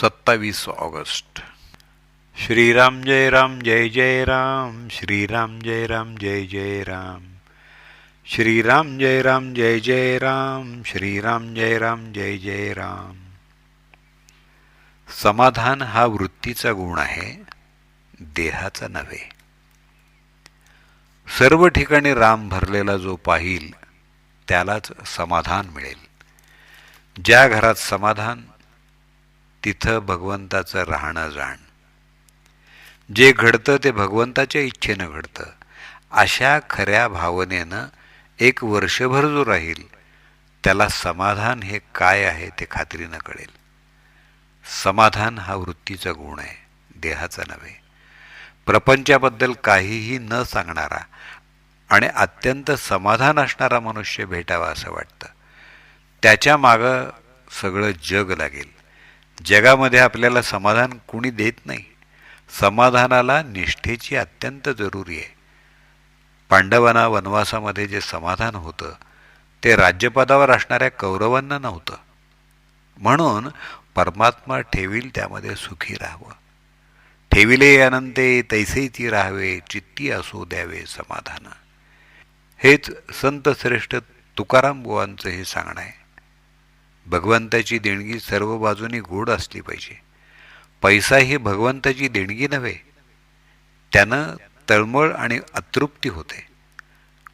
सत्तावीस ऑगस्ट. श्रीराम जय राम जय जय राम श्रीराम जय राम जय जय राम. श्रीराम जय राम जय जय राम श्रीराम जय राम जय जय राम. समाधान हा वृत्तीचा गुण आहे देहाचा नव्हे. सर्व ठिकाणी राम भरलेला जो पाहिल त्यालाच समाधान मिळेल. ज्या घरात समाधान तिथं भगवंताचं राहणं जाण. जे घडतं ते भगवंताच्या इच्छेनं घडतं. अशा खऱ्या भावनेनं एक वर्षभर जो राहील त्याला समाधान हे काय आहे ते खात्रीनं कळेल. समाधान हा वृत्तीचा गुण आहे देहाचा नव्हे. प्रपंचाबद्दल काहीही न सांगणारा आणि अत्यंत समाधान असणारा मनुष्य भेटावा असं वाटतं. त्याच्या मागं सगळं जग लागेल. जगामध्ये आपल्याला समाधान कुणी देत नाही. समाधानाला निष्ठेची अत्यंत जरुरी आहे. पांडवांना वनवासामध्ये जे समाधान होतं ते राज्यपदावर असणाऱ्या कौरवांना नव्हतं. म्हणून परमात्मा ठेवील त्यामध्ये सुखी राहावं. ठेविले अनंते तैसेची राहावे चित्ती असो द्यावे समाधान. हेच संत श्रेष्ठ तुकाराम बुवांचं हे सांगणं आहे. भगवंताची देणगी सर्व बाजूनी गोड असली पाहिजे. पैसा ही भगवंताची देणगी नव्हे. त्यानं तळमळ आणि अतृप्ती होते.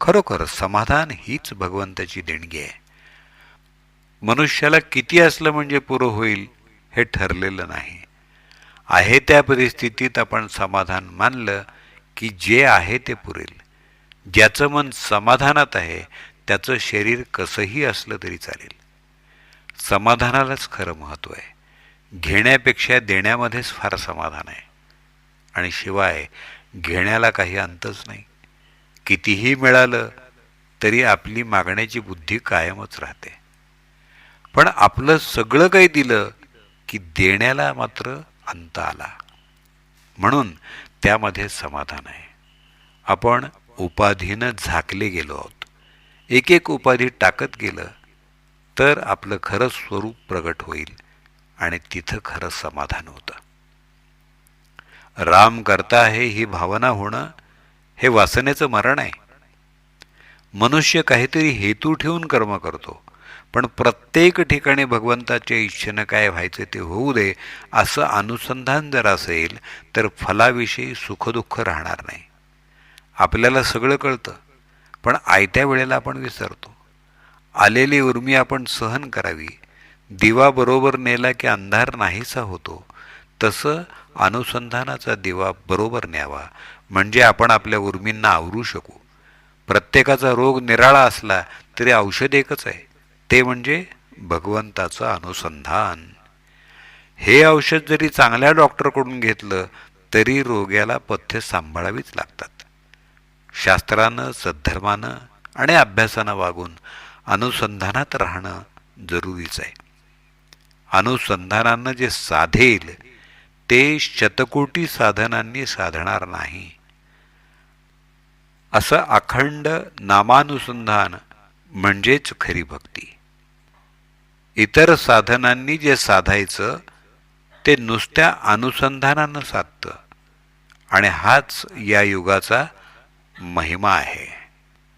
खरोखर समाधान हीच भगवंताची देणगी आहे. मनुष्याला किती असलं म्हणजे पुरं होईल हे ठरलेलं नाही. आहे त्या परिस्थितीत आपण समाधान मानलं की जे आहे ते पुरेल. ज्याचं मन समाधानात आहे त्याचं शरीर कसंही असलं तरी चालेल. समाधानालाच खरं महत्त्व आहे. घेण्यापेक्षा देण्यामध्येच फार समाधान आहे. आणि शिवाय घेण्याला काही अंतच नाही. कितीही मिळालं तरी आपली मागण्याची बुद्धी कायमच राहते. पण आपलं सगळं काही दिलं की देण्याला मात्र अंत आला. म्हणून त्यामध्ये समाधान आहे. आपण उपाधीनं झाकले गेलो आहोत. एक एक उपाधी टाकत गेलं तर आपलं खरं स्वरूप प्रगट होईल आणि तिथं खरं समाधान होतं. राम करता आहे ही भावना होणं हे वासनेचं मरण आहे. मनुष्य काहीतरी हेतू ठेवून कर्म करतो पण प्रत्येक ठिकाणी भगवंताच्या इच्छेनं काय व्हायचं ते होऊ दे असं अनुसंधान जर असेल तर फलाविषयी सुखदुःख राहणार नाही. आपल्याला सगळं कळतं पण आयत्या वेळेला आपण विसरतो. आलेली उर्मी आपण सहन करावी. दिवा बरोबर नेला की अंधार नाहीसा होतो. तसं अनुसंधानाचा दिवा बरोबर न्यावा. म्हणजे आपण आपल्या उर्मींना आवरू शकू. प्रत्येकाचा रोग निराळा असला तरी औषध एकच आहे. ते म्हणजे भगवंताचं अनुसंधान. हे औषध जरी चांगल्या डॉक्टरकडून घेतलं तरी रोग्याला पथ्य सांभाळावीच लागतात. शास्त्रानं सद्धर्मानं आणि अभ्यासानं वागून अनुसंधानात राहणं जरुरीच आहे. अनुसंधानानं जे साधेल ते शतकोटी साधनांनी साधणार नाही. असं अखंड नामानुसंधान म्हणजेच खरी भक्ती. इतर साधनांनी जे साधायचं ते नुसत्या अनुसंधानानं साधतं. आणि हाच या युगाचा महिमा आहे.